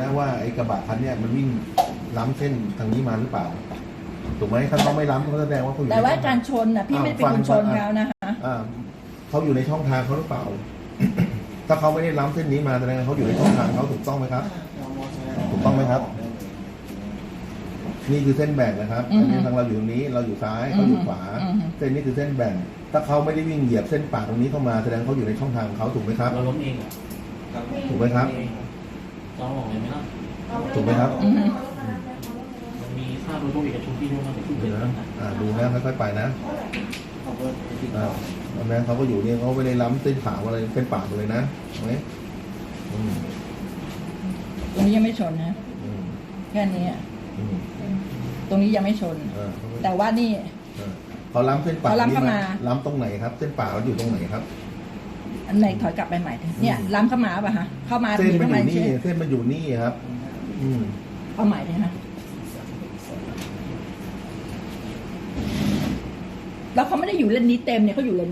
นะว่าไอ้กระบะคันเนี้ยมันวิ่งล้ำเส้นทางนี้มาหรือเปล่า ถูกไหมถ้าเขาไม่ล้ำเขาแสดงว่าเขาอยู่แต่ว่าในช่องการชนนะพี่ไม่ได้เป็นคนชนเขานะคะอ่าเขาอยู่ในช่องทางเขาหรือเปล่า ถ้าเขาไม่ได้ล้ำเส้นนี้มาแสดงว่าเขาอยู่ในช่องทางเขาถูกต้องไหมครับ ถูกต้องไหมครับ นี่คือเส้นแบ่งนะครับ อันนี้ทางเราอยู่ตรงนี้เราอยู่ซ้ายเขาอยู่ขวาเส้นนี้คือเส้นแบ่ง ถ้าเขาไม่ได้วิ่งเหยียบเส้นปากตรงนี้เข้ามาแสดงเขาอยู่ในช่องทางของเขาถูกไหมครับ เราล้มเองเหรอถูกไหมครับต้องบอ กเลยไหมล่ะถูกไหมครับอือฮึมันมีค่ารถตู้เอกชนที่ด้วยมันเป็นผู้เกิเดี๋ดยวนะอ่าดูนะค่อยๆไปนะอ่าแล้วนะเขาก็อยู่เนี่ยเขาไม่ได้ล้ำเส้นขาวอะไรเส้นปากเลยนะเห็นไหมอืมตรงนี้ยังไม่ชนนะ อืมแค่นี้อะอืมตรงนี้ยังไม่ชนเออเขาไม่แต่ว่านี่เออเขาล้ำเส้นปากเขาล้ำเข้ามา ล้ำตรงไหนครับ เส้นปากเขาอยู่ตรงไหนครับ อันไหนถอยกลับไปใหม่ดิเนี่ยล้ำเข้ามาป่ะฮะเข้ามาเส้นมันเข้าอมายู่นี่เช่เส้นมันอยู่นี่ครับ อืมเอาใหม่เลยฮะแล้วเขาไม่ได้อยู่เลนนี้เต็มเนี่ยเขาอยู่เลน